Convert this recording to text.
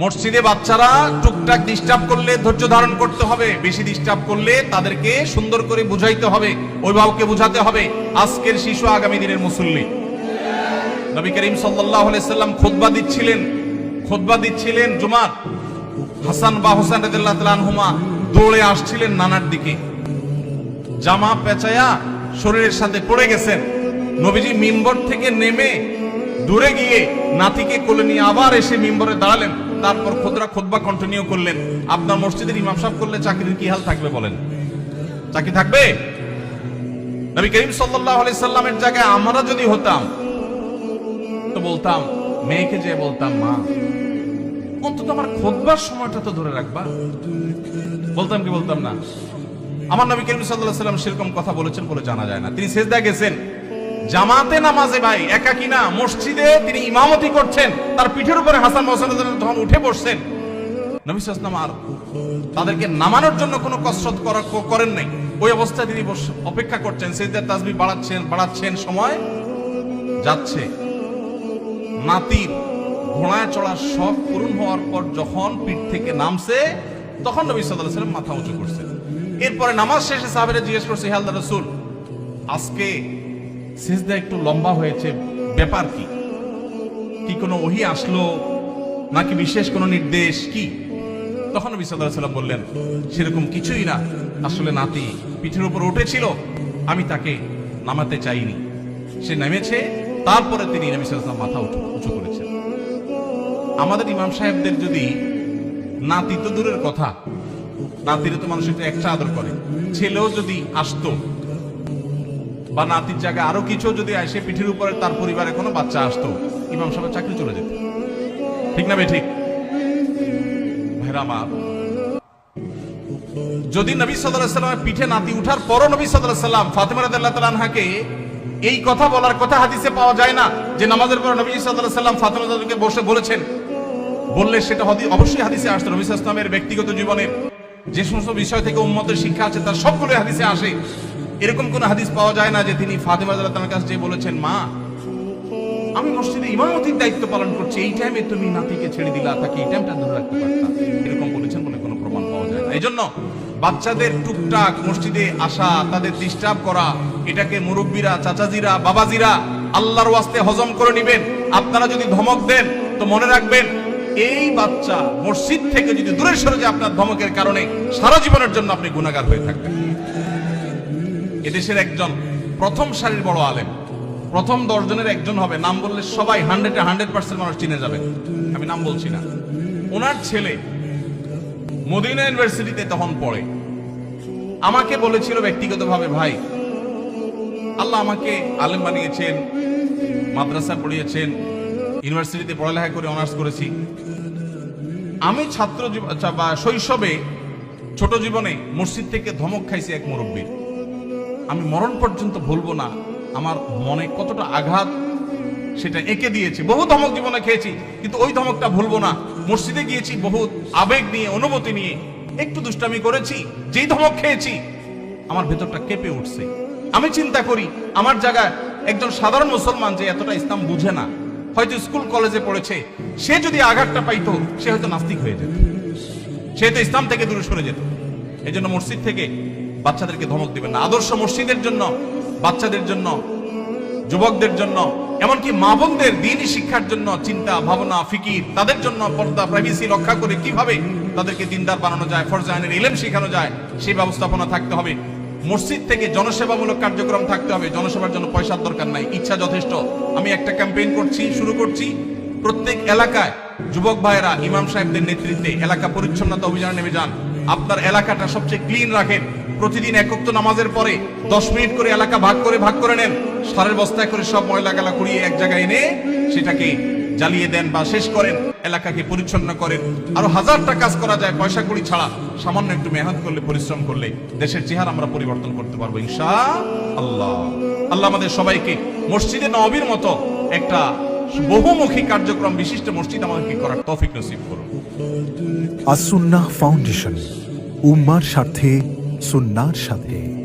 মসজিদে বাচ্চারা টুকটাক ডিস্টার্ব করলে, ধৈর্য ধারণ করতে হবে। বেশি ডিস্টার্ব করলে তাদেরকে সুন্দর করে বুঝাইতে হবে, অভিভাবককে বুঝাতে হবে, আজকের শিশু আগামী দিনের মুসল্লি। নবী করিম আলাইহি সাল্লাম খুতবা দিচ্ছিলেন খোদবা দিচ্ছিলেন জুমার। হাসান বা হোসেন রাদিয়াল্লাহু তাআলা দৌড়ে আসছিলেন নানার দিকে। জামা পেঁচায়া শরীরের সাথে পড়ে গেছেন। নবীজি মিম্বর থেকে নেমে দূরে গিয়ে নাতিকে কোলে নিয়ে আবার এসে মিম্বরে দাঁড়ালেন। তারপর খুদরা খুতবা কন্টিনিউ করলেন। আপনার মসজিদের ইমাম সাহেব করলে চাকরির কি হাল থাকবে বলেন? চাকরি থাকবে? নবী করিম সাল্লাল্লাহু আলাইহি সাল্লামের জায়গায় আমরা যদি হতাম, তো বলতাম, মেয়েকে যে বলতাম, মা, অন্তত আমার খোদবার সময়টা তো ধরে রাখবা। বলতাম কি বলতাম না? আমার নবী করিম আলাইহি সাল্লাম সেরকম কথা বলেছেন বলে জানা যায় না। তিনি সেজদা গেছেন। জামাতে নামাজে ভাই একাকি না? মসজিদে তিনি ইমামতি করছেন, তার পিঠের উপরে হাসান হোসেন যখন উঠে বসছেন। আর তাদেরকে নামানোর জন্য কোনো কসরত করেন নাই। ওই অবস্থায় তিনি অপেক্ষা করছেন সেজদার তাসবিহ বাড়াচ্ছেন বাড়াচ্ছেন, সময় যাচ্ছে। নাতির ঘোড়ায় চড়ার শখ পূরণ হওয়ার পর যখন পিঠ থেকে নামছে, তখন নবী সাল্লাম মাথা উঁচু করছেন। এরপরে নামাজ শেষে সাহাবেরা জিজ্ঞেস করছে, হে আল্লাহ রাসূল, আজকে সিজদা একটু লম্বা হয়েছে। ব্যাপার কি? কি কোনো ওহি আসলো? নাকি বিশেষ কোনো নির্দেশ? কি? তখন নবী সাল্লাম বললেন, সেরকম কিছুই না। আসলে নাতি পিঠের উপর উঠেছিল। আমি তাকে নামাতে চাইনি। সে নেমেছে। তারপরে তিনি নবী সাল্লাম মাথা উঁচু করেছেন। আমাদের ইমাম সাহেবদের যদি নাতি তো দূরের কথা, নাতিরে তো মানুষ একটা আদর করে। ছেলেও যদি আসতো বা নাতির জায়গায় আরও কিছু যদি আসে পিঠের উপরে তার পরিবারে কোনো বাচ্চা আসতো, ইমাম সাহেবের চাকরি চলে যেত। ঠিক না ঠিক ভাইরা যদি নবী সাল্লাল্লাহু সাল্লামের পিঠে নাতি উঠার পরও নবী আলাইহি সাল্লাম ফাতেমা রাদিয়াল্লাহু তাআলা এই কথা বলার কথা হাদিসে পাওয়া যায় না যে নামাজের পর নবী আলাইহি সাল্লাম বসে বলেছেন। বললে সেটা অবশ্যই হাদিসে আসতো। নবী সাল্লামের ব্যক্তিগত জীবনের যে সমস্ত বিষয় থেকে উম্মতের শিক্ষা আছে, তার সবগুলো হাদিসে আসে। এরকম কোন হাদিস পাওয়া যায় না যে তিনি ফাতেমা তাআলার কাছে যেয়ে বলেছেন, মা, আমি মসজিদে ইমামতির দায়িত্ব পালন করছি, এই টাইমে তুমি নাতিকে ছেড়ে দিলা, তাকে এই টাইমটা ধরে রাখতে পারতাম এরকম বলেছেন বলে কোনো প্রমাণ পাওয়া যায় না। এই জন্য বাচ্চাদের টুকটাক মসজিদে আসা, তাদের ডিস্টার্ব করা, এটাকে মুরব্বীরা, চাচাজিরা, বাবাজিরা আল্লাহর ওয়াস্তে হজম করে নিবেন। আপনারা যদি ধমক দেন, তো মনে রাখবেন, এই বাচ্চা মসজিদ থেকে যদি দূরে সরে যায় আপনার ধমকের কারণে, সারা জীবনের জন্য আপনি গুণাগার হয়ে থাকবেন। এদেশের একজন প্রথম সারির বড় আলেম। প্রথম দশজনের একজন হবে। নাম বললে সবাই হান্ড্রেডে হান্ড্রেড পার্সেন্ট মানুষ চিনে যাবে। আমি নাম বলছি না। ওনার ছেলে মদিনা ইউনিভার্সিটিতে তখন পড়ে। আমাকে বলেছিল ব্যক্তিগতভাবে ভাই আল্লাহ আমাকে আলেম বানিয়েছেন মাদ্রাসা পড়িয়েছেন ইউনিভার্সিটিতে পড়ালেখা করে অনার্স করেছি। আমি ছাত্র আচ্ছা, বা শৈশবে ছোট জীবনে মসজিদ থেকে ধমক খাইছি এক মুরব্বীর। আমি মরণ পর্যন্ত ভুলবো না। আমার মনে কতটা আঘাত, সেটা এঁকে দিয়েছি। বহু ধমক জীবনে খেয়েছি, কিন্তু ওই ধমকটা ভুলবো না। মসজিদে গিয়েছি, বহু আবেগ নিয়ে, অনুভূতি নিয়ে। একটু দুষ্টামি করেছি, যেই ধমক খেয়েছি, আমার ভেতরটা কেঁপে উঠছে। আমি চিন্তা করি, আমার জায়গায় একজন সাধারণ মুসলমান যে এতটা ইসলাম বুঝে না, হয়তো স্কুল কলেজে পড়েছে, সে যদি আঘাতটা পাইতো, সে হয়তো নাস্তিক হয়ে যেত। সে তো ইসলাম থেকে দূরে সরে যেত। এই জন্য মসজিদ থেকে বাচ্চাদেরকে ধমক দিবেন না। আদর্শ মসজিদের জন্য, বাচ্চাদের জন্য, যুবকদের জন্য, এমনকি মা বোনদের দিনই শিক্ষার জন্য চিন্তা, ভাবনা, ফিকির, তাদের জন্য পর্দা প্রাইভেসি রক্ষা করে কীভাবে তাদেরকে দিনদার বানানো যায়, ফরজ আইনের ইলেম শেখানো যায়, সেই ব্যবস্থাপনা থাকতে হবে। মসজিদ থেকে জনসেবামূলক কার্যক্রম থাকতে হবে। জনসেবার জন্য পয়সার দরকার নাই, ইচ্ছা যথেষ্ট। আমি একটা ক্যাম্পেইন করছি, শুরু করছি। প্রত্যেক এলাকায় যুবক ভাইয়েরা, ইমাম সাহেবদের নেতৃত্বে এলাকা পরিচ্ছন্নতা অভিযানে নেমে যান। আপনার এলাকাটা সবচেয়ে ক্লিন রাখেন। প্রতিদিন একক তো নামাজের পরে দশ মিনিট করে এলাকা ভাগ করে ভাগ করে নেন। সারের বস্তায় করে সব ময়লা গালা কুড়িয়ে এক জায়গায় এনে সেটাকে জ্বালিয়ে দেন বা শেষ করেন। এলাকাকে পরিচ্ছন্ন করেন। আরও হাজারটা কাজ করা যায় পয়সা কুড়ি ছাড়া। সামান্য একটু মেহনত করলে, পরিশ্রম করলে দেশের চেহারা আমরা পরিবর্তন করতে পারব ইনশা আল্লাহ আল্লাহ আমাদের সবাইকে মসজিদে নবীর মতো একটা বহুমুখী কার্যক্রম, বিশিষ্ট মসজিদ আমাদেরকে করার তৌফিক নসিব করুন। আসুন্না ফাউন্ডেশন, উম্মার স্বার্থে, সুন্নার সাথে।